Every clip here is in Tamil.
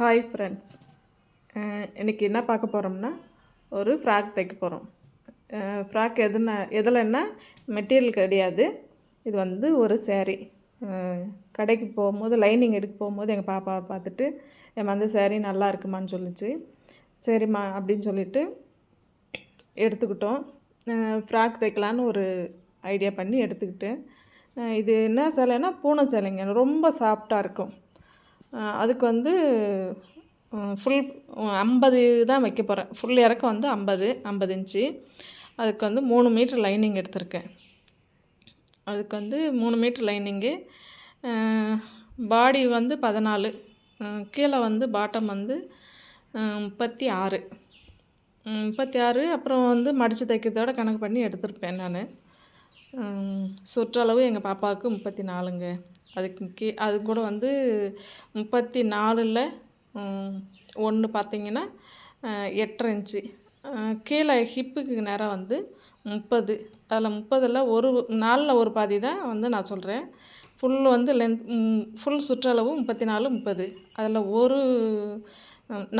ஹாய் ஃப்ரெண்ட்ஸ் இன்றைக்கி என்ன பார்க்க போகிறோம்னா ஒரு ஃப்ராக் தைக்க போகிறோம் ஃப்ராக் எதுனா எதுலன்னா மெட்டீரியல் கிடையாது. இது வந்து ஒரு சேரீ கடைக்கு போகும்போது லைனிங் எடுக்க போகும்போது எங்கள் பாப்பாவை பார்த்துட்டு என் வந்து சேரீ நல்லா இருக்குமான்னு சொல்லிச்சு. சரிம்மா அப்படின்னு சொல்லிட்டு எடுத்துக்கிட்டோம். ஃப்ராக் தைக்கலான்னு ஒரு ஐடியா பண்ணி எடுத்துக்கிட்டு இது என்ன சேலைன்னா பூனை சேலைங்க. ரொம்ப சாஃப்டாக இருக்கும். அதுக்கு வந்து ஃபுல் ஐம்பது தான் வைக்க போகிறேன் ஃபுல் இறக்கம் வந்து ஐம்பது ஐம்பது இன்ச்சு. அதுக்கு வந்து மூணு மீட்ரு லைனிங் எடுத்திருக்கேன். அதுக்கு வந்து மூணு மீட்ரு லைனிங்கு பாடி வந்து பதினாலு. கீழே வந்து பாட்டம் வந்து முப்பத்தி ஆறு. முப்பத்தி ஆறு அப்புறம் வந்து மடித்து தைக்கிறதோட கணக்கு பண்ணி எடுத்திருப்பேன் நான். சுற்றளவு எங்கள் பாப்பாவுக்கு முப்பத்தி நாலுங்க. அதுக்கு கீ அது கூட வந்து முப்பத்தி நாலில் ஒன்று பார்த்திங்கன்னா எட்டரை இன்ச்சு. கீழே ஹிப்புக்கு நேராக வந்து முப்பது. அதில் முப்பதில் ஒரு நாலில் ஒரு பாதி தான் வந்து நான் சொல்கிறேன் ஃபுல் வந்து லென்த் ஃபுல் சுற்றளவு முப்பத்தி நாலு முப்பது. அதில் ஒரு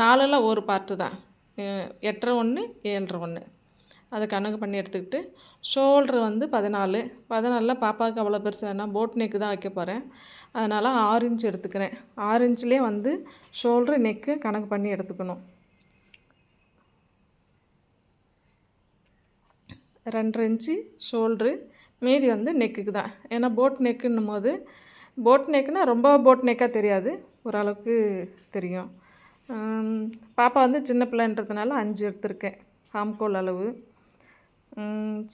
நாலில் ஒரு பார்ட்டு தான். எட்டரை ஒன்று ஏழரை ஒன்று அதை கணக்கு பண்ணி எடுத்துக்கிட்டு ஷோல்ட்ரு வந்து பதினாலு. பதினாலில் பாப்பாவுக்கு அவ்வளோ பெருசு வேணாம். போட் நெக்கு தான் வைக்க போகிறேன் அதனால் ஆறு இன்ச் எடுத்துக்கிறேன். ஆறு இன்ச்லேயே வந்து ஷோல்ட்ரு நெக்கு கணக்கு பண்ணி எடுத்துக்கணும். ரெண்டரை இன்ச்சு ஷோல்ட்ரு மீதி வந்து நெக்குக்கு தான். ஏன்னா போட் நெக்குன்னும் போது போட் நெக்குன்னா ரொம்ப போட் நெக்காக தெரியாது. ஓரளவுக்கு தெரியும். பாப்பா வந்து சின்ன பிள்ளைன்றதுனால அஞ்சு எடுத்திருக்கேன். ஹாம்கோல் அளவு.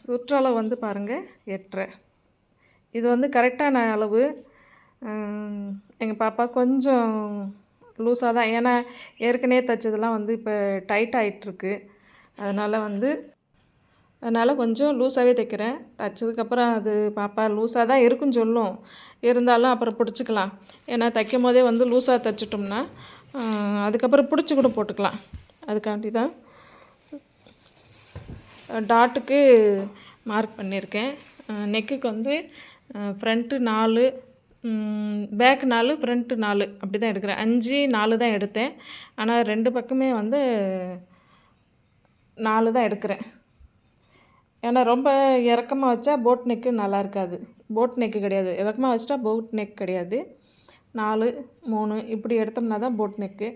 சுற்றளவு வந்து பாருங்கள் எட்டரை இது வந்து கரெக்டான அளவு. எங்கள் பாப்பா கொஞ்சம் லூஸாக தான். ஏன்னா ஏற்கனவே தைச்சதெல்லாம் வந்து இப்போ டைட் ஆகிட்டுருக்கு அதனால் வந்து அதனால் கொஞ்சம் லூஸாகவே தைக்கிறேன். தைச்சதுக்கப்புறம் அது பாப்பா லூஸாக தான் இருக்குன்னு சொல்லும். இருந்தாலும் அப்புறம் பிடிச்சிக்கலாம். ஏன்னா தைக்கும் போதே வந்து லூஸாக தைச்சிட்டோம்னா அதுக்கப்புறம் பிடிச்சி கூட போட்டுக்கலாம். அதுக்காண்டி தான் டாட்டுக்கு மார்க் பண்ணியிருக்கேன் நெக்குக்கு வந்து ஃப்ரண்ட்டு நாலு பேக் நாலு ஃப்ரண்ட்டு நாலு. அப்படி தான் எடுக்கிறேன். அஞ்சு நாலு தான் எடுத்தேன். ஆனால் ரெண்டு பக்கமே வந்து நாலு தான் எடுக்கிறேன். ஏன்னா ரொம்ப இறக்கமாக வச்சா போட் நெக்கு நல்லா இருக்காது. போட் நெக்கு கிடையாது. இறக்கமாக வச்சிட்டா போட் நெக் கிடையாது. நாலு மூணு இப்படி எடுத்தோம்னா தான் போட் நெக்கு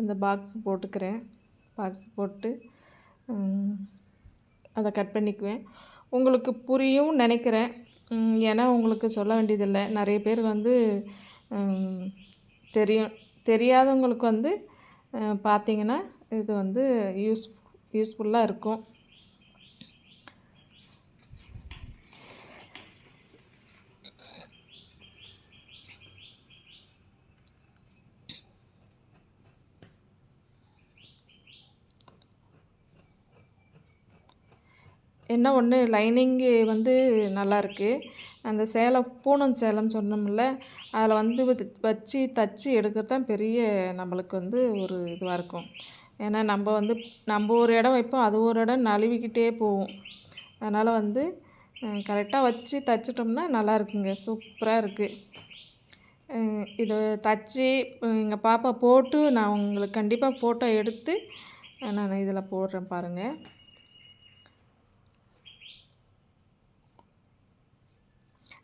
இந்த பாக்ஸ் போட்டுக்கிறேன். பாக்ஸ் போட்டு அதை கட் பண்ணிக்குவேன். உங்களுக்கு புரியும் நினைக்கிறேன். ஏன்னா உங்களுக்கு சொல்ல வேண்டியதில்லை. நிறைய பேர் வந்து தெரியும் தெரியாதவங்களுக்கு வந்து பார்த்திங்கன்னா இது வந்து யூஸ் யூஸ்ஃபுல்லாக இருக்கும். என்ன ஒன்று லைனிங்கு வந்து நல்லாயிருக்கு அந்த சேலை பூனம் சேலைன்னு சொன்னோம்ல அதில் வந்து வச்சு- வச்சு தச்சு எடுக்கிறது தான் பெரிய நம்மளுக்கு வந்து ஒரு இதுவாக இருக்கும். ஏன்னா நம்ம வந்து நம்ம ஒரு இடம் வைப்போம் அது ஒரு இடம் நழுவிக்கிட்டே போகும். அதனால் வந்து கரெக்டாக வச்சு தைச்சிட்டோம்னா நல்லா இருக்குங்க சூப்பராக இருக்குது இதை தச்சு எங்கள் பாப்பா போட்டு நான் உங்களுக்கு கண்டிப்பாக ஃபோட்டோ எடுத்து நான் இதில் போடுறேன் பாருங்கள்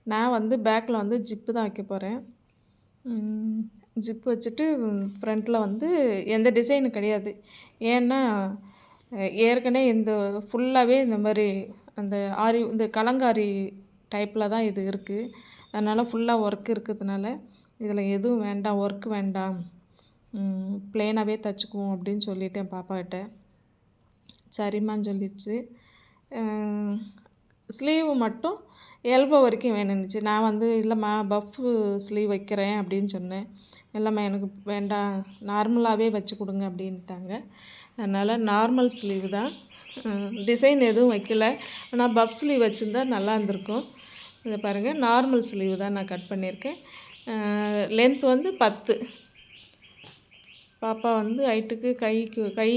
நான் வந்து பேக்கில் வந்து ஜிப்பு தான் வைக்க போகிறேன் ஜிப்பு வச்சுட்டு ஃப்ரண்ட்டில் வந்து எந்த டிசைனும் கிடையாது. ஏன்னா ஏற்கனவே இந்த ஃபுல்லாகவே இந்த மாதிரி அந்த ஆரி இந்த கலங்காரி டைப்பில் தான் இது இருக்குது அதனால் ஃபுல்லாக ஒர்க் இருக்கிறதுனால இதில் எதுவும் வேண்டாம் ஒர்க் வேண்டாம். ப்ளெயினாகவே தச்சுக்குவோம் அப்படின்னு சொல்லிட்டேன் பாப்பாக்கிட்ட சரிம்மான்னு சொல்லிடுச்சு. ஸ்லீவு மட்டும் எல்போ வரைக்கும் வேணும்னுச்சு நான் வந்து இல்லைம்மா பஃப்பு ஸ்லீவ் வைக்கிறேன் அப்படின்னு சொன்னேன். இல்லைம்மா எனக்கு வேண்டாம் நார்மலாகவே வச்சு கொடுங்க அப்படின்ட்டாங்க. அதனால் நார்மல் ஸ்லீவ் தான். டிசைன் எதுவும் வைக்கல. ஆனால் பஃப் ஸ்லீவ் வச்சுருந்தா நல்லா இருந்திருக்கும். இதை பாருங்கள் நார்மல் ஸ்லீவ் தான் நான் கட் பண்ணியிருக்கேன். லென்த் வந்து பத்து. பாப்பா வந்து ஹைட்டுக்கு கைக்கு கை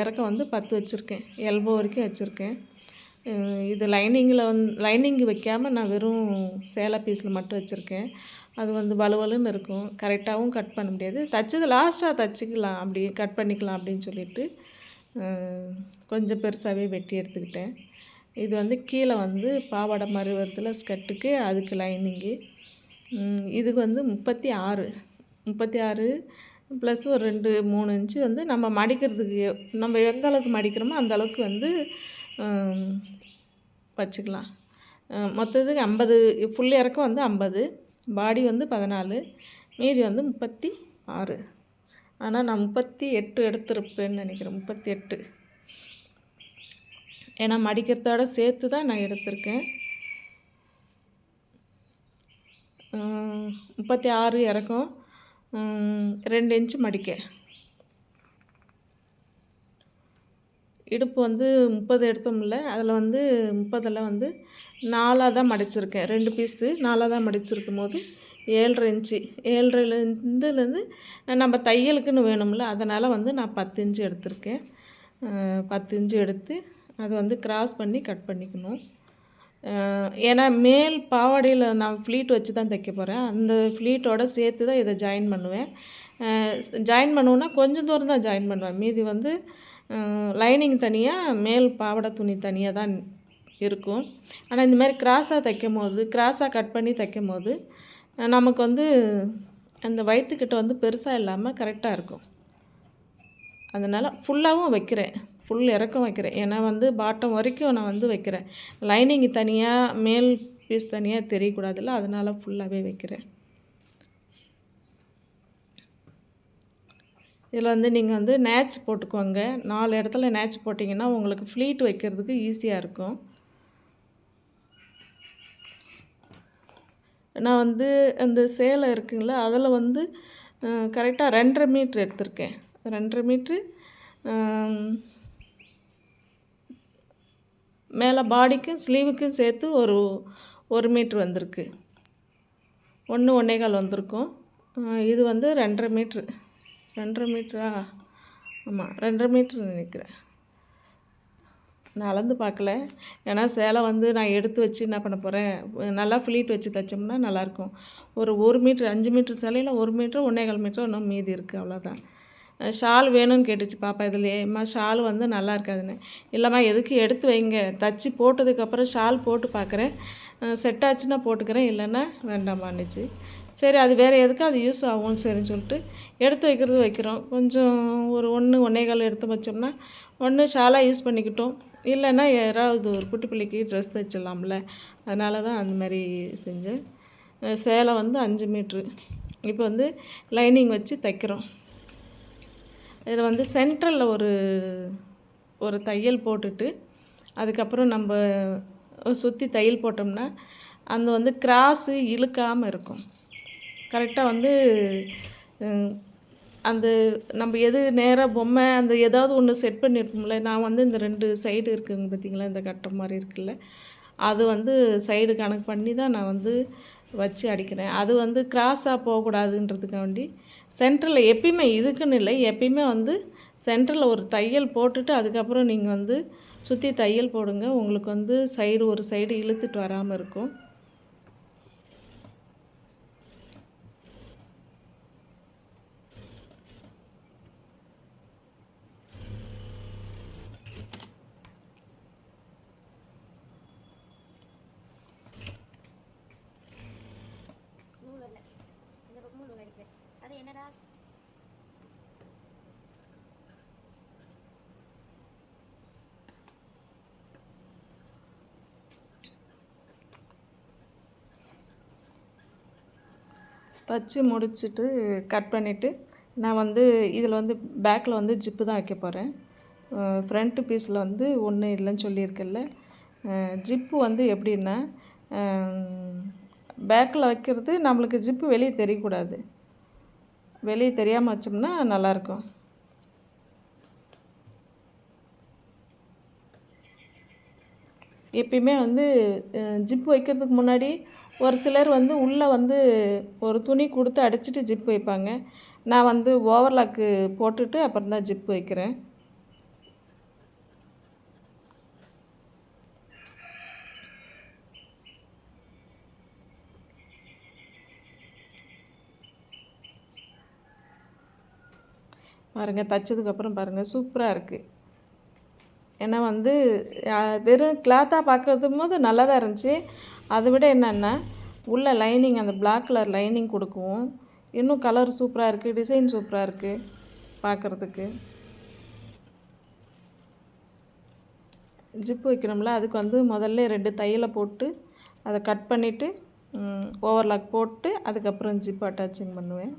இறக்கம் வந்து பத்து வச்சுருக்கேன். எல்போ வரைக்கும் வச்சுருக்கேன். இது லைனிங்கில் வந்து லைனிங் வைக்காமல் நான் வெறும் சேலை பீஸில் மட்டும் வச்சுருக்கேன். அது வந்து வலுவலுன்னு இருக்கும். கரெக்டாகவும் கட் பண்ண முடியாது. தைச்சது லாஸ்ட்டாக தைச்சிக்கலாம் அப்படி கட் பண்ணிக்கலாம் அப்படின்னு சொல்லிட்டு கொஞ்சம் பெருசாகவே வெட்டி எடுத்துக்கிட்டேன். இது வந்து கீழே வந்து பாவாடை மாதிரி வருதுல ஸ்கர்ட்டுக்கு அதுக்கு லைனிங்கு. இதுக்கு வந்து முப்பத்தி ஆறு முப்பத்தி ஆறு ப்ளஸ் ஒரு ரெண்டு மூணு இன்ச்சு வந்து நம்ம மடிக்கிறதுக்கு நம்ம எந்த அளவுக்கு மடிக்கிறோமோ அந்த அளவுக்கு வந்து வச்சுக்கலாம். மொத்தத்துக்கு ஐம்பது ஃபுல் இறக்கம் வந்து ஐம்பது பாடி வந்து பதினாலு மீதி வந்து முப்பத்தி ஆறு ஆனால் நான் முப்பத்தி எட்டு எடுத்திருப்பேன்னு நினைக்கிறேன் முப்பத்தி எட்டு ஏன்னா மடிக்கிறதோட சேர்த்து தான் நான் எடுத்திருக்கேன். முப்பத்தி ஆறு இறக்கம் ரெண்டு இன்ச்சு மடிக்க. இடுப்பு வந்து முப்பது எடுத்தோம்ல அதில் வந்து முப்பதில் வந்து நாலாக தான் மடிச்சிருக்கேன். ரெண்டு பீஸு நாலாக தான் மடிச்சிருக்கும் போது ஏழரை இன்ச்சு ஏழரைலேருந்துலேருந்து நம்ம தையலுக்குன்னு வேணும்ல அதனால் வந்து நான் பத்து இன்ச்சு எடுத்திருக்கேன். பத்து இன்ச்சு எடுத்து அதை வந்து கிராஸ் பண்ணி கட் பண்ணிக்கணும். ஏன்னா மேல் பாவாடையில் நான் ஃப்ளீட் வச்சு தான் தைக்க போகிறேன் அந்த ஃப்ளீட்டோட சேர்த்து தான் இதை ஜாயின் பண்ணுவேன். ஜாயின் பண்ணுவோன்னா கொஞ்சம் தூரம் தான் ஜாயின் பண்ணுவேன். மீதி வந்து லைனிங் தனியாக மேல் பாவாடை துணி தனியாக தான் இருக்கும். ஆனால் இந்த மாதிரி கிராஸாக தைக்கும் போது கிராஸாக கட் பண்ணி தைக்கும் போது நமக்கு வந்து அந்த வயிற்றுக்கிட்ட வந்து பெருசாக இல்லாமல் கரெக்டாக இருக்கும். அதனால் ஃபுல்லாகவும் வைக்கிறேன். ஃபுல் இறக்கம் வைக்கிறேன். ஏன்னா வந்து பாட்டம் வரைக்கும் நான் வந்து வைக்கிறேன். லைனிங் தனியாக மேல் பீஸ் தனியாக தெரியக்கூடாதுல்ல அதனால் ஃபுல்லாகவே வைக்கிறேன். இதில் வந்து நீங்கள் வந்து நேச் போட்டுக்கோங்க. நாலு இடத்துல நேச் போட்டிங்கன்னா உங்களுக்கு ஃப்ளீட் வைக்கிறதுக்கு ஈஸியாக இருக்கும். நான் வந்து அந்த சேலை இருக்குங்கள அதில் வந்து கரெக்டாக ரெண்டரை மீட்ரு எடுத்திருக்கேன். ரெண்டரை மீட்ரு மேலே பாடிக்கும் ஸ்லீவுக்கும் சேர்த்து ஒரு ஒரு மீட்ரு வந்திருக்கு. ஒன்று ஒன்றேகால் வந்திருக்கும். இது வந்து ரெண்டரை மீட்ரு. ரெண்டரை மீட்ரா ஆமாம் ரெண்டரை மீட்ரு நினைக்கிறேன். நான் அளந்து பார்க்கல. ஏன்னா சேலை வந்து நான் எடுத்து வச்சு என்ன பண்ண போகிறேன் நல்லா ஃப்ளீட் வச்சு தைச்சோம்னா நல்லாயிருக்கும். ஒரு ஒரு மீட்ரு அஞ்சு மீட்ரு சேலையில் ஒரு மீட்ரு ஒன்றேகால் மீட்ரு இன்னும் மீதி இருக்குது அவ்வளோதான் ஷால் வேணும்னு கேட்டுச்சு பாப்பா இதுலையே. அம்மா ஷால் வந்து நல்லா இருக்காதுன்னு. இல்லைம்மா எதுக்கு எடுத்து வைங்க? தச்சு போட்டதுக்கப்புறம் ஷால் போட்டு பார்க்குறேன் செட் ஆச்சுன்னா போட்டுக்கிறேன் இல்லைன்னா வேண்டாமான்னுச்சு சரி அது வேறு எதுக்கு? அது யூஸ் ஆகும்னு சரின்னு சொல்லிட்டு எடுத்து வைக்கிறது வைக்கிறோம். கொஞ்சம் ஒரு ஒன்று ஒன்றே கால் எடுத்து வச்சோம்னா ஒன்று ஷாலாக யூஸ் பண்ணிக்கிட்டோம். இல்லைன்னா யாராவது ஒரு குட்டி பிள்ளைக்கு ட்ரெஸ் தைச்சிடலாம்ல. அதனால தான் அந்த மாதிரி செஞ்சேன். சேலை வந்து அஞ்சு மீட்ரு இப்போ வந்து லைனிங் வச்சு தைக்கிறோம். இதில் வந்து சென்ட்ரலில் ஒரு ஒரு தையல் போட்டுட்டு அதுக்கப்புறம் நம்ம சுற்றி தையல் போட்டோம்னா அந்த வந்து கிராஸு இழுக்காமல் இருக்கும். கரெக்டாக வந்து அந்த நம்ம எது நேராக பொம்மை அந்த ஏதாவது ஒன்று செட் பண்ணியிருப்போம்ல நான் வந்து இந்த ரெண்டு சைடு இருக்குங்க பார்த்திங்களா இந்த கட்டம் மாதிரி இருக்குல்ல அது வந்து சைடு கணக்கு பண்ணி தான் நான் வந்து வச்சு அடிக்கிறேன். அது வந்து கிராஸாக போகக்கூடாதுன்றதுக்காண்டி சென்டரில் எப்பயுமே இதுக்குன்னு இல்லை எப்பயுமே வந்து சென்டரில் ஒரு தையல் போட்டுட்டு அதுக்கப்புறம் நீங்கள் வந்து சுற்றி தையல் போடுங்க உங்களுக்கு வந்து சைடு ஒரு சைடு இழுத்துட்டு வராமல் இருக்கும். தச்சு முடிச்சுட்டு கட் பண்ணிவிட்டு நான் வந்து இதில் வந்து பேக்கில் வந்து ஜிப்பு தான் வைக்க போகிறேன் ஃப்ரண்ட்டு பீஸில் வந்து ஒன்றும் இல்லைன்னு சொல்லியிருக்கில்ல ஜிப்பு வந்து எப்படின்னா பேக்கில் வைக்கிறது நம்மளுக்கு ஜிப்பு வெளியே தெரியக்கூடாது. வெளியே தெரியாமல் வச்சோம்னா நல்லாயிருக்கும். எப்பயுமே வந்து ஜிப்பு வைக்கிறதுக்கு முன்னாடி ஒரு சிலர் வந்து உள்ளே வந்து ஒரு துணி கொடுத்து அடிச்சிட்டு ஜிப் வைப்பாங்க. நான் வந்து ஓவர்லாக்கு போட்டுட்டு அப்புறம் தான் ஜிப் வைக்கிறேன். பாருங்கள் தைச்சதுக்கப்புறம் பாருங்கள் சூப்பராக இருக்குது ஏன்னா வந்து வெறும் கிளாத்தாக பார்க்குறது போது நல்லா தான் இருந்துச்சு. அதை விட என்னென்னா? உள்ள லைனிங் அந்த பிளாக் கலர் லைனிங் கொடுக்கவும். இன்னும் கலர் சூப்பராக இருக்குது டிசைன் சூப்பராக இருக்குது பார்க்குறதுக்கு ஜிப்பு வைக்கணும்ல அதுக்கு வந்து முதல்ல ரெண்டு தையலை போட்டு அதை கட் பண்ணிவிட்டு ஓவர்லாக் போட்டு அதுக்கப்புறம் ஜிப் அட்டாச்சிங் பண்ணுவேன்.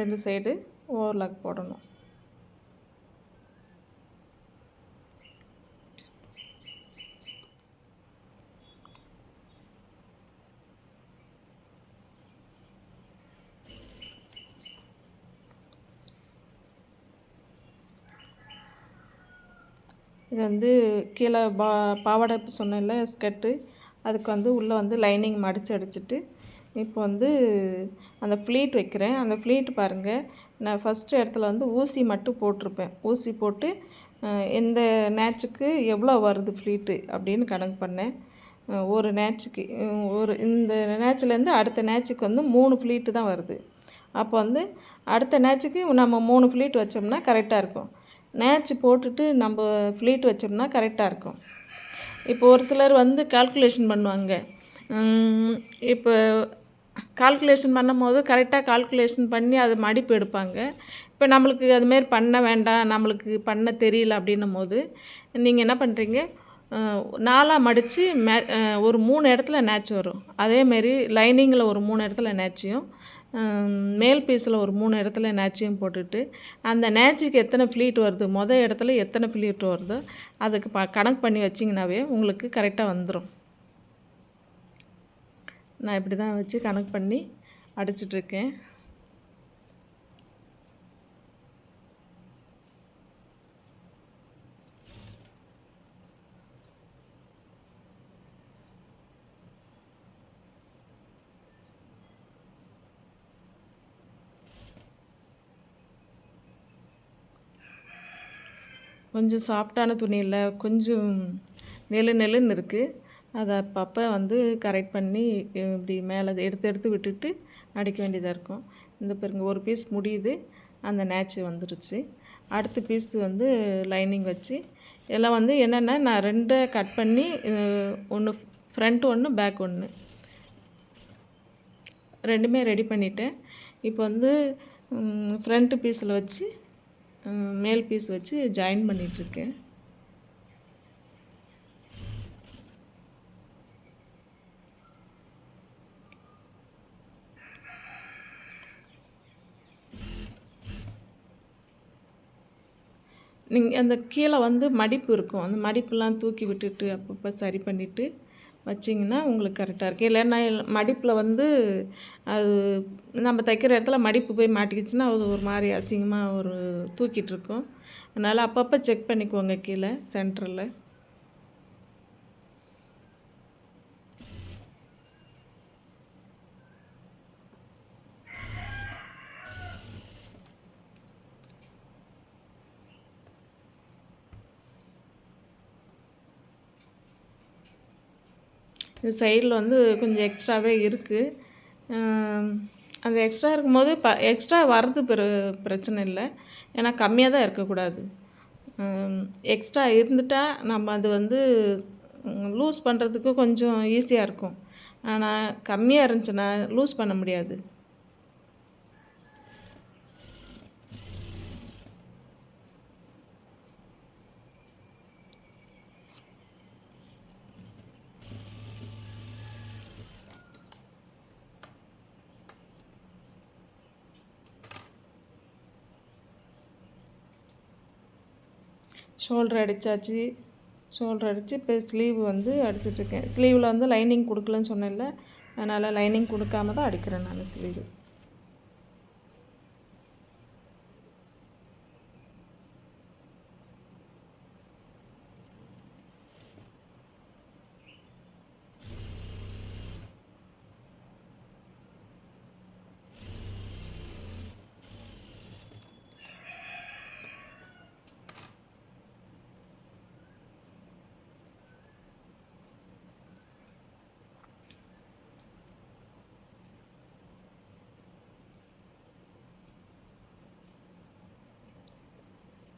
ரெண்டு சைடு ஓவர்லாக் போடணும். இது வந்து கீழே பா பாவாடை சொன்னேன்ல ஸ்கர்ட்டு. அதுக்கு வந்து உள்ளே வந்து லைனிங் மடித்து அடிச்சிட்டு இப்போ வந்து அந்த ஃப்ளீட் வைக்கிறேன். அந்த ஃப்ளீட் பாருங்கள் நான் ஃபஸ்ட்டு இடத்துல வந்து ஊசி மட்டும் போட்டிருப்பேன். ஊசி போட்டு எந்த நேச்சுக்கு எவ்வளோ வருது ஃப்ளீட்டு அப்படின்னு கணக்கு பண்ணேன். ஒரு நேச்சுக்கு ஒரு இந்த நேச்சுலேருந்து அடுத்த நேச்சுக்கு வந்து மூணு ஃப்ளீட்டு தான் வருது. அப்போ வந்து அடுத்த நேச்சுக்கு நம்ம மூணு ஃப்ளீட் வச்சோம்னா கரெக்டாக இருக்கும். நேச்சு போட்டுட்டு நம்ம ஃப்ளீட் வச்சோம்னா கரெக்டாக இருக்கும். இப்போ ஒரு சிலர் வந்து கால்குலேஷன் பண்ணுவாங்க. இப்போ கால்குலேஷன் பண்ணும்போது கரெக்டாக கால்குலேஷன் பண்ணி அது மடிப்பு எடுப்பாங்க. இப்போ நம்மளுக்கு அதுமாரி பண்ண வேண்டாம் நம்மளுக்கு பண்ண தெரியல அப்படின்னும் போது நீங்கள் என்ன பண்ணுறீங்க நாலாக மடித்து மே ஒரு மூணு இடத்துல நேச் வரும். அதேமாரி லைனிங்கில் ஒரு மூணு இடத்துல நேச்சியும் மேல் பீஸில் ஒரு மூணு இடத்துல நேச்சியும் போட்டுட்டு அந்த நேச்சுக்கு எத்தனை ஃப்ளீட் வருது மொதல் இடத்துல எத்தனை ஃப்ளீட் வருதோ அதுக்கு ப கணக்கு பண்ணி வச்சிங்கனாவே உங்களுக்கு கரெக்டாக வந்துடும் நான் இப்படி தான் வச்சு கணக்கு பண்ணி அடிச்சிட்ருக்கேன். கொஞ்சம் சாஃப்டான துணியில் கொஞ்சம் நெழு நெழுன்னு இருக்குது அதை அப்பப்போ வந்து கரெக்ட் பண்ணி இப்படி மேலே எடுத்து எடுத்து விட்டுட்டு அடிக்க வேண்டியதாக இருக்கும். இந்த பாருங்க ஒரு பீஸ் முடியுது அந்த நேச்சு வந்துருச்சு. அடுத்த பீஸ் வந்து லைனிங் வச்சு எல்லாம் வந்து என்னென்னா நான் ரெண்டை கட் பண்ணி ஒன்று ஃப்ரண்ட் ஒன்று பேக் ஒன்று ரெண்டுமே ரெடி பண்ணிட்டேன். இப்போ வந்து ஃப்ரண்ட்டு பீஸில் வச்சு மேல் பீஸ் வச்சு ஜாயின் பண்ணிகிட்ருக்கேன் நீங்கள் அந்த கீழே வந்து மடிப்பு இருக்கும். அந்த மடிப்புலாம் தூக்கி விட்டுட்டு அப்பப்போ சரி பண்ணிவிட்டு வச்சிங்கன்னா உங்களுக்கு கரெக்டாக இருக்கும். இல்லைன்னா மடிப்பில் வந்து அது நம்ம தைக்கிற இடத்துல மடிப்பு போய் மாட்டிக்கிச்சுன்னா அது ஒரு மாதிரி அசிங்கமாக ஒரு தூக்கிட்டு இருக்கும். அதனால் அப்பப்போ செக் பண்ணிக்குவோங்க கீழே சென்டரில் இது சைடில் வந்து கொஞ்சம் எக்ஸ்ட்ராவே இருக்குது அந்த எக்ஸ்ட்ரா இருக்கும்போது ப எக்ஸ்ட்ரா வர்றது பிர பிரச்சனை இல்லை. ஏன்னா கம்மியாக தான் இருக்கக்கூடாது. எக்ஸ்ட்ரா இருந்துட்டால் நம்ம அது வந்து லூஸ் பண்ணுறதுக்கு கொஞ்சம் ஈஸியாக இருக்கும். ஆனால் கம்மியாக இருந்துச்சுன்னா லூஸ் பண்ண முடியாது. ஷோல்டர் அடித்தாச்சு ஷோல்டர் அடித்து இப்போ ஸ்லீவ் வந்து அடிச்சிட்ருக்கேன் ஸ்லீவில் வந்து லைனிங் கொடுக்கலன்னு சொன்னேன்ல. அதனால் லைனிங் கொடுக்காம தான் அடிக்கிறேன் நான் ஸ்லீவு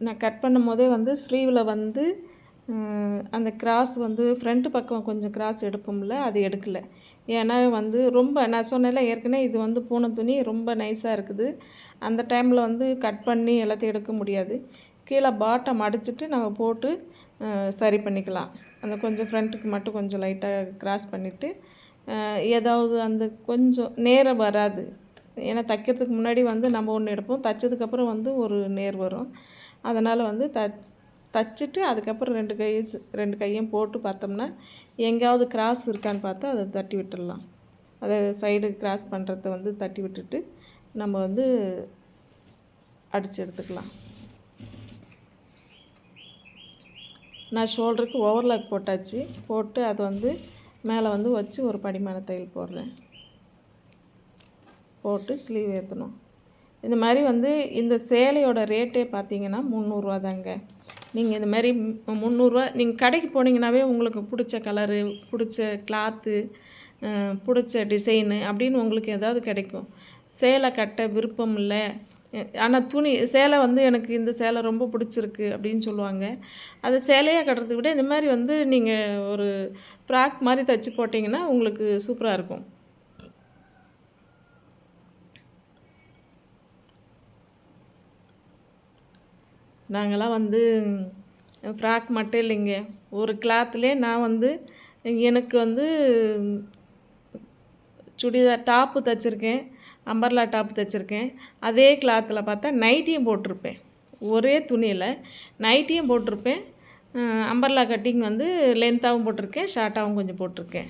நான் கட் பண்ணும் போதே வந்து ஸ்லீவில் வந்து அந்த கிராஸ் வந்து ஃப்ரண்ட் பக்கம் கொஞ்சம் கிராஸ் எடுப்போம்ல அது எடுக்கல. ஏன்னா வந்து ரொம்ப நான் சொன்னேன்ல ஏற்கனவே இது வந்து பூனை துணி ரொம்ப நைஸாக இருக்குது. அந்த டைமில் வந்து கட் பண்ணி எல்லாத்தையும் எடுக்க முடியாது. கீழே பாட்டம் அடிச்சிட்டு நம்ம போட்டு சரி பண்ணிக்கலாம். அந்த கொஞ்சம் ஃப்ரண்ட்டுக்கு மட்டும் கொஞ்சம் லைட்டாக கிராஸ் பண்ணிவிட்டு ஏதாவது அந்த கொஞ்சம் நேரம் வராது. ஏன்னா தைக்கிறதுக்கு முன்னாடி வந்து நம்ம ஒன்று எடுப்போம். தைச்சதுக்கப்புறம் வந்து ஒரு நேர் வரும். அதனால் வந்து த தச்சுட்டு அதுக்கப்புறம் ரெண்டு கையும் ரெண்டு கையும் போட்டு பார்த்தோம்னா எங்கேயாவது கிராஸ் இருக்கான்னு பார்த்தா அதை தட்டி விட்டுடலாம். அதை சைடு கிராஸ் பண்ணுறத வந்து தட்டி விட்டுட்டு நம்ம வந்து அடித்து எடுத்துக்கலாம். நான் ஷோல்டருக்கு ஓவர்லாக் போட்டாச்சு. போட்டு அது வந்து மேலே வந்து வச்சு ஒரு படிமான தையல் போடுறேன். போட்டு ஸ்லீவ் ஏற்றணும் இந்த மாதிரி வந்து இந்த சேலையோட ரேட்டே பார்த்தீங்கன்னா முந்நூறுரூவா தாங்க. நீங்கள் இந்த மாதிரி மு- முந்நூறுரூவா நீங்கள் கடைக்கு போனீங்கன்னாவே உங்களுக்கு பிடிச்ச கலரு பிடிச்ச கிளாத்து பிடிச்ச டிசைனு அப்படின்னு உங்களுக்கு ஏதாவது கிடைக்கும். சேலை கட்ட விருப்பம் இல்லை. ஆனால் துணி சேலை வந்து எனக்கு இந்த சேலை ரொம்ப பிடிச்சிருக்கு அப்படின்னு சொல்லுவாங்க. அது சேலையாக கட்டுறதை விட இந்த மாதிரி வந்து நீங்கள் ஒரு ஃப்ராக் மாதிரி தைச்சி போட்டிங்கன்னா உங்களுக்கு சூப்பராக இருக்கும். நாங்களாம் வந்து ஃப்ராக் மட்டும் இல்லைங்க. ஒரு கிளாத்லேயே நான் வந்து எனக்கு வந்து சுடிதார் டாப்பு தைச்சிருக்கேன். அம்பர்லா டாப் தைச்சிருக்கேன். அதே கிளாத்தில் பார்த்தா நைட்டியும் போட்டிருப்பேன். ஒரே துணியில் நைட்டியும் போட்டிருப்பேன். அம்பர்லா கட்டிங் வந்து லென்த்தாகவும் போட்டிருக்கேன் ஷார்ட்டாகவும் கொஞ்சம் போட்டிருக்கேன்.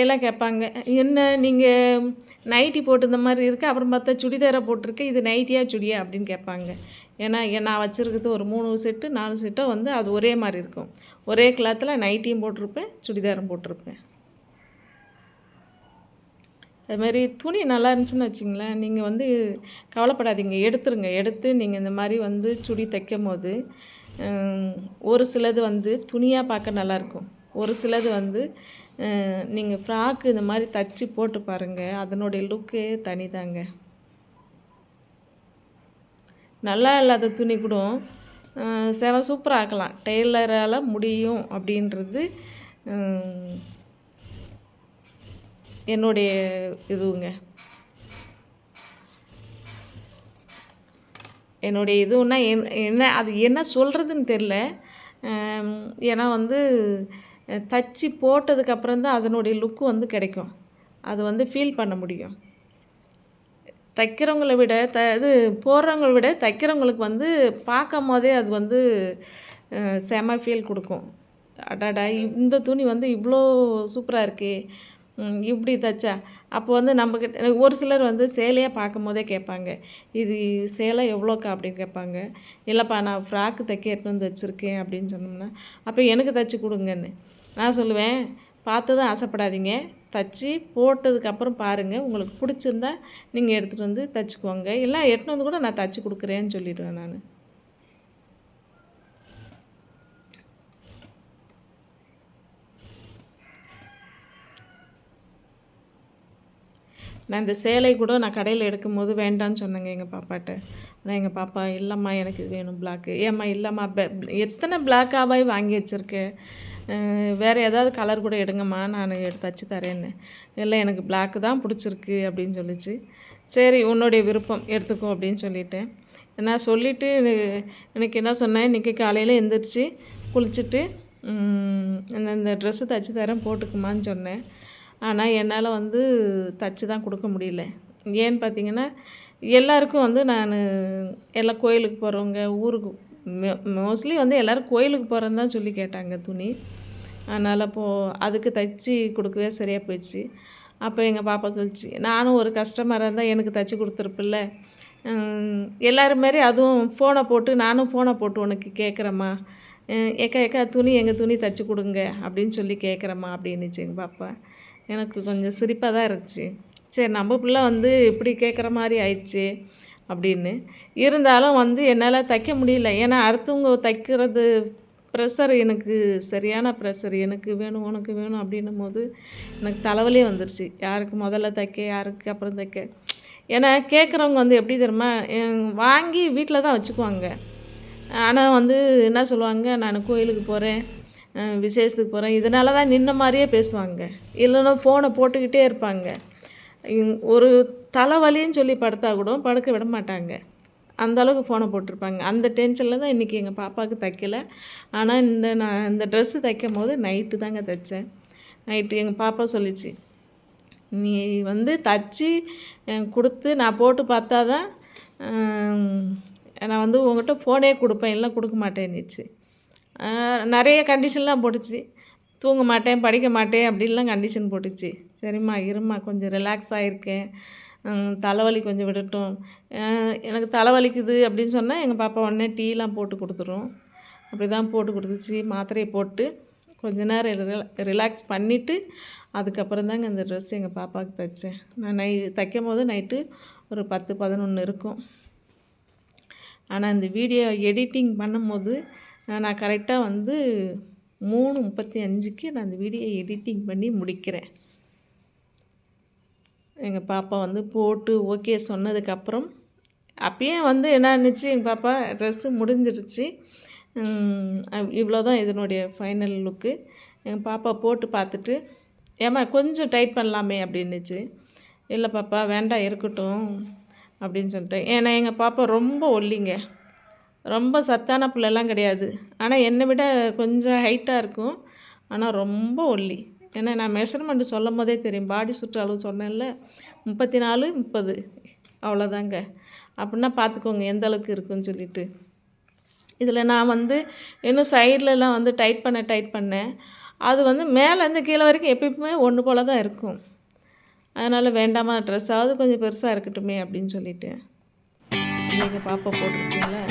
எல்லாம் கேட்பாங்க. என்ன நீங்கள் நைட்டி போட்டிருந்த மாதிரி இருக்குது அப்புறம் பார்த்தா சுடிதாரை போட்டிருக்கேன் இது நைட்டியா சுடியா அப்படின்னு கேட்பாங்க. ஏன்னா நான் வச்சுருக்கிறது ஒரு மூணு செட்டு நாலு செட்டோ வந்து அது ஒரே மாதிரி இருக்கும். ஒரே கிளாத்தில் நைட்டியும் போட்டிருப்பேன் சுடிதாரும் போட்டிருப்பேன். அதுமாரி துணி நல்லா இருந்துச்சுன்னு வச்சிங்களேன். நீங்கள் வந்து கவலைப்படாதீங்க. எடுத்துருங்க. எடுத்து நீங்கள் இந்த மாதிரி வந்து சுடி தைக்கும் போது ஒரு சிலது வந்து துணியாக பார்க்க நல்லாயிருக்கும் ஒரு சிலது வந்து நீங்கள் ஃப்ராக்கு இந்த மாதிரி தச்சு போட்டு பாருங்கள் அதனுடைய லுக்கே தனிதாங்க. நல்லா இல்லாத துணி கூட செவ சூப்பராக ஆக்கலாம் டெய்லரால் முடியும் அப்படின்றது என்னுடைய இதுவுங்க. என்னுடைய இதுன்னா என்- என்ன அது என்ன சொல்கிறதுன்னு தெரில ஏன்னா வந்து தச்சு போட்டதுக்கப்புறம் தான் அதனுடைய லுக்கு வந்து கிடைக்கும். அது வந்து ஃபீல் பண்ண முடியும். தைக்கிறவங்கள விட த இது போடுறவங்கள விட தைக்கிறவங்களுக்கு வந்து பார்க்கும் போதே அது வந்து செம ஃபீல் கொடுக்கும். அடாடா இந்த துணி வந்து இவ்வளோ சூப்பராக இருக்கே. இப்படி தைச்சா. அப்போ வந்து நம்மக்கிட்ட ஒரு சிலர் வந்து சேலையாக பார்க்கும் போதே கேட்பாங்க. இது சேலை எவ்வளோக்கா அப்படின்னு கேட்பாங்க. இல்லைப்பா நான் ஃப்ராக்கு தைக்க எடுத்துன்னு வந்து வச்சுருக்கேன் அப்படின்னு சொன்னோம்னா அப்போ எனக்கு தைச்சி கொடுங்கன்னு. நான் சொல்லுவேன் பார்த்ததும் ஆசைப்படாதீங்க. தச்சு போட்டதுக்கப்புறம் பாருங்கள் உங்களுக்கு பிடிச்சிருந்தா நீங்கள் எடுத்துகிட்டு வந்து தச்சுக்கோங்க. இல்லை எடுத்துன்னு வந்து கூட நான் தச்சு கொடுக்குறேன்னு சொல்லிடுவேன் நான். நான் இந்த சேலை கூட நான் கடையில் எடுக்கும்போது வேண்டான்னு சொன்னேங்க எங்கள் பாப்பாட்ட. ஆனால் எங்கள் பாப்பா இல்லைம்மா எனக்கு இது வேணும் பிளாக்கு ஏம்மா இல்லைம்மா எத்தனை பிளாக்காகவே வாங்கி வச்சுருக்கேன் வேறு ஏதாவது கலர் கூட எடுங்கம்மா நான் எடுத்து தச்சு தரேன்னு. இல்லை எனக்கு பிளாக்கு தான் பிடிச்சிருக்கு அப்படின்னு சொல்லிச்சு. சரி உன்னுடைய விருப்பம் எடுத்துக்கோ அப்படின்னு சொல்லிட்டேன். நான் சொல்லிவிட்டு எனக்கு என்ன சொன்னேன் இன்றைக்கி காலையில் எந்திரிச்சு குளிச்சுட்டு இந்த இந்த ட்ரெஸ்ஸு தச்சு தரேன் போட்டுக்குமான்னு சொன்னேன். ஆனால் என்னால் வந்து தச்சு தான் கொடுக்க முடியல. ஏன்னு பார்த்தீங்கன்னா எல்லாருக்கும் வந்து நான் எல்லாம் கோயிலுக்கு போகிறவங்க ஊருக்கு மோஸ்ட்லி வந்து எல்லோரும் கோயிலுக்கு போகிறேன்னு தான் சொல்லி கேட்டாங்க துணி. அதனால் இப்போது அதுக்கு தைச்சி கொடுக்கவே சரியாக போயிடுச்சு. அப்போ எங்கள் பாப்பா சொல்லிச்சு நானும் ஒரு கஸ்டமராக இருந்தால் எனக்கு தைச்சி கொடுத்துருப்பில்ல. எல்லோரும் மாரி அதுவும் ஃபோனை போட்டு நானும் ஃபோனை போட்டு உனக்கு கேட்குறேம்மா ஏக்கா ஏக்கா துணி எங்கள் துணி தைச்சி கொடுங்க அப்படின்னு சொல்லி கேட்குறேம்மா அப்படின்னுச்சு எங்கள் பாப்பா. எனக்கு கொஞ்சம் சிரிப்பாக தான் இருந்துச்சு. சரி நம்ம பிள்ளை வந்து இப்படி கேட்குற மாதிரி ஆயிடுச்சு அப்படின்னு. இருந்தாலும் வந்து என்னால் தைக்க முடியல. ஏன்னா அடுத்தவங்க தைக்கிறது ப்ரெஷர் எனக்கு சரியான ப்ரெஷர் எனக்கு வேணும் உனக்கு வேணும் அப்படின்னும் போது எனக்கு தலைவலியே வந்துருச்சு. யாருக்கு முதல்ல தைக்க யாருக்கு அப்புறம் தைக்க? ஏன்னா கேட்குறவங்க வந்து எப்படி தெரியுமா வாங்கி வீட்டில் தான் வச்சுக்குவாங்க. ஆனால் வந்து என்ன சொல்லுவாங்க நான் கோயிலுக்கு போகிறேன் விசேஷத்துக்கு போகிறேன் இதனால தான் நின்ன மாதிரியே பேசுவாங்க. இல்லைன்னா ஃபோனை போட்டுக்கிட்டே இருப்பாங்க. ஒரு தலைவலின்னு சொல்லி படுத்தா கூட படுக்க விட மாட்டாங்க. அந்த அளவுக்கு ஃபோனை போட்டிருப்பாங்க. அந்த டென்ஷனில் தான் இன்றைக்கி எங்கள் பாப்பாவுக்கு தைக்கல. ஆனால் இந்த நான் இந்த ட்ரெஸ்ஸு தைக்கும் போது நைட்டு தாங்க தைச்சேன். நைட்டு எங்கள் பாப்பா சொல்லிச்சு நீ வந்து தச்சு கொடுத்து நான் போட்டு பார்த்தா தான் நான் வந்து உங்கள்கிட்ட ஃபோனே கொடுப்பேன். இல்லை கொடுக்க மாட்டேன்னுச்சு நிறைய கண்டிஷன்லாம் போட்டுச்சு. தூங்க மாட்டேன் படிக்க மாட்டேன் அப்படின்லாம் கண்டிஷன் போட்டுச்சு. சரிம்மா இரும்மா கொஞ்சம் ரிலாக்ஸ் ஆகிருக்கேன் தலைவலி கொஞ்சம் விடட்டும். எனக்கு தலைவலிக்குது அப்படின்னு சொன்னால் எங்கள் பாப்பா உடனே டீலாம் போட்டு கொடுத்துரும். அப்படி தான் போட்டு கொடுத்துச்சு. மாத்திரையை போட்டு கொஞ்ச நேரம் ரிலாக்ஸ் பண்ணிவிட்டு அதுக்கப்புறம் தாங்க அந்த ட்ரெஸ் எங்கள் பாப்பாவுக்கு தைச்சேன். நான் நை தைக்கும் போது நைட்டு ஒரு பத்து பதினொன்று இருக்கும். ஆனால் இந்த வீடியோ எடிட்டிங் பண்ணும்போது நான் கரெக்டாக வந்து மூணு முப்பத்தி அஞ்சுக்கு நான் அந்த வீடியோ எடிட்டிங் பண்ணி முடிக்கிறேன். எங்கள் பாப்பா வந்து போட்டு ஓகே சொன்னதுக்கப்புறம் அப்பயே வந்து என்ன இருந்துச்சு எங்கள் பாப்பா ட்ரெஸ்ஸு முடிஞ்சிருச்சு. இவ்வளோ தான் இதனுடைய ஃபைனல் லுக்கு எங்கள் பாப்பா போட்டு பார்த்துட்டு ஏம்மா கொஞ்சம் டைட் பண்ணலாமே அப்படின்னுச்சு. இல்லை பாப்பா வேண்டாம் இருக்கட்டும் அப்படின்னு சொல்லிட்டேன். ஏன்னா எங்கள் பாப்பா ரொம்ப ஒல்லிங்க. ரொம்ப சத்தான பிள்ளைலாம் கிடையாது. ஆனால் என்னை விட கொஞ்சம் ஹைட்டாக இருக்கும். ஆனால் ரொம்ப ஒல்லி. ஏன்னா நான் மெஷர்மெண்ட் சொல்லும் போதே தெரியும். பாடி சுற்று அளவு சொன்னேன்ல. முப்பத்தி நாலு முப்பது. அவ்வளோதாங்க அப்படின்னா பார்த்துக்கோங்க எந்த அளவுக்கு இருக்குன்னு சொல்லிட்டு. இதில் நான் வந்து இன்னும் சைட்லலாம் வந்து டைட் பண்ண டைட் பண்ணேன் அது வந்து மேலேருந்து கீழே வரைக்கும் எப்பயுமே ஒன்று போல தான் இருக்கும். அதனால் வேண்டாமா ட்ரெஸ்ஸாவது கொஞ்சம் பெருசாக இருக்கட்டுமே அப்படின்னு சொல்லிட்டு. நீங்கள் பாப்பா போட்டிருக்கீங்களா?